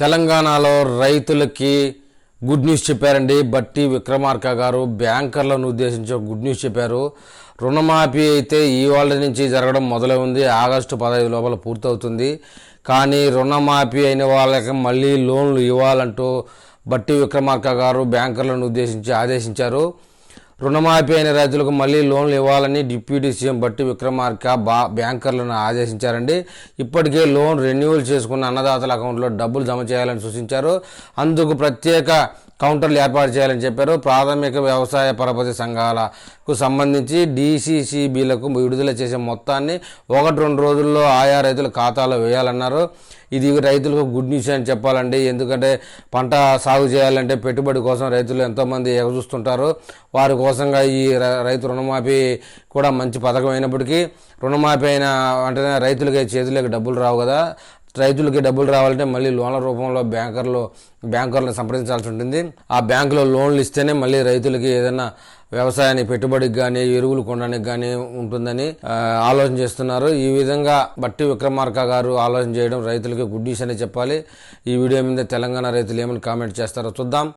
తెలంగాణలో రైతులకి good news చెప్పారండి. బట్టి విక్రమార్క గారు బ్యాంకర్లను ఉద్దేశించి గుడ్ న్యూస్ చెప్పారు. రుణమాఫీ అయితే ఇవాళ నుంచి జరగడం మొదలై ఉంది. ఆగస్టు పదహైదు లోపల పూర్తవుతుంది. కానీ రుణమాఫీ అయిన వాళ్ళకి మళ్ళీ లోన్లు ఇవ్వాలంటూ బట్టి విక్రమార్క గారు బ్యాంకర్లను ఉద్దేశించి ఆదేశించారు. రుణమాఫీ అయిన రైతులకు మళ్ళీ లోన్లు ఇవ్వాలని డిప్యూటీ సీఎం బట్టి విక్రమార్క బా బ్యాంకర్లను ఆదేశించారండి. ఇప్పటికే లోన్ రెన్యువల్ చేసుకున్న అన్నదాతల అకౌంట్లో డబ్బులు జమ చేయాలని సూచించారు. అందుకు ప్రత్యేక కౌంటర్లు ఏర్పాటు చేయాలని చెప్పారు. ప్రాథమిక వ్యవసాయ పరపతి సంఘాలకు సంబంధించి డీసీసీబీలకు విడుదల చేసే మొత్తాన్ని ఒకటి రెండు రోజుల్లో ఆయా రైతుల ఖాతాలో వేయాలన్నారు. ఇది రైతులకు గుడ్ న్యూస్ అని చెప్పాలండి. ఎందుకంటే పంట సాగు చేయాలంటే పెట్టుబడి కోసం రైతులు ఎంతోమంది ఎగచూస్తుంటారు వారి కోసంగా ఈ రైతు రుణమాఫీ కూడా మంచి పథకం అయినప్పటికీ రుణమాఫీ అయిన వెంటనే రైతులకి చేతులకు డబ్బులు రావు కదా. రైతులకి డబ్బులు రావాలంటే మళ్ళీ లోన్ల రూపంలో బ్యాంకర్లు బ్యాంకర్లను సంప్రదించాల్సి ఉంటుంది. ఆ బ్యాంకులో లోన్లు ఇస్తేనే మళ్ళీ రైతులకి ఏదైనా వ్యవసాయానికి పెట్టుబడికి కానీ ఎరువులు కొనడానికి కానీ ఉంటుందని ఆలోచన చేస్తున్నారు. ఈ విధంగా బట్టి విక్రమార్క గారు ఆలోచన చేయడం రైతులకి గుడ్ న్యూస్ అని చెప్పాలి. ఈ వీడియో మీద తెలంగాణ రైతులు ఏమని కామెంట్ చేస్తారో చూద్దాం.